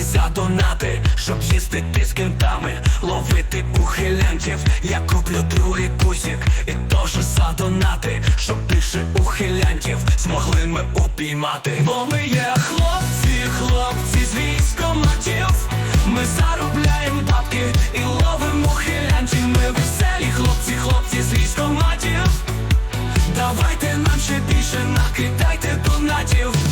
Новий задонати, щоб їздити з кентами, ловити ухилянтів, я куплю другий бусик І теж задонати, щоб більше ухилянтів змогли ми упіймати. Бо ми є хлопці, хлопці з військоматів. Ми заробляємо бабки і ловимо ухилянтів. Ми веселі хлопці, хлопці з військоматів. Давайте нам ще більше накидайте донатів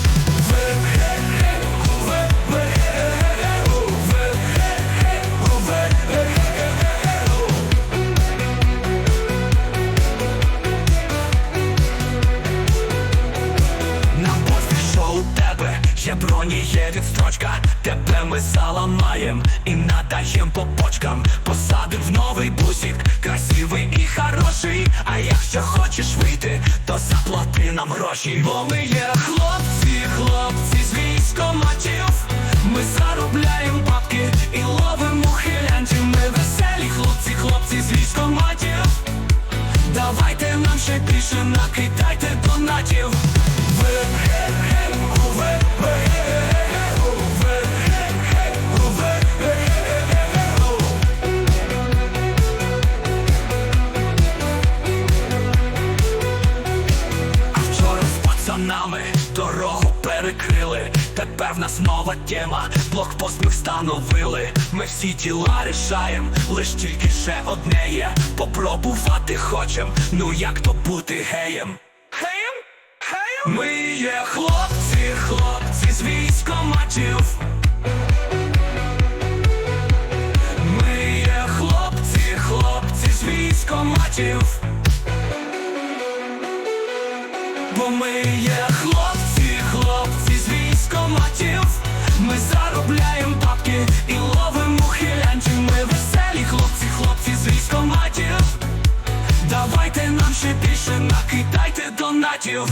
броні, є відстрочка. Тебе ми заламаєм і надаєм по почкам Посадим в новий бусик, красивий і хороший. А якщо хочеш вийти, то заплати нам гроші. Бо ми є хлопці, хлопці з військоматів. Ми заробляємо бабки і ловимо ухилянтів Ми веселі хлопці, хлопці з військоматів. Давайте нам ще більше накидайте донатів. Ви, пацанами дорогу перекрили. Тепер в нас нова тема, блокпост ми встановили. Ми всі діла рішаєм, лиш тільки ще одне є. Попробувати хочем, ну як то бути геєм? Геєм? Геєм? Ми є хлопці, хлопці з військоматів. Ми є хлопці, хлопці з військоматів. Бо ми нам ще більше накидайте донатів.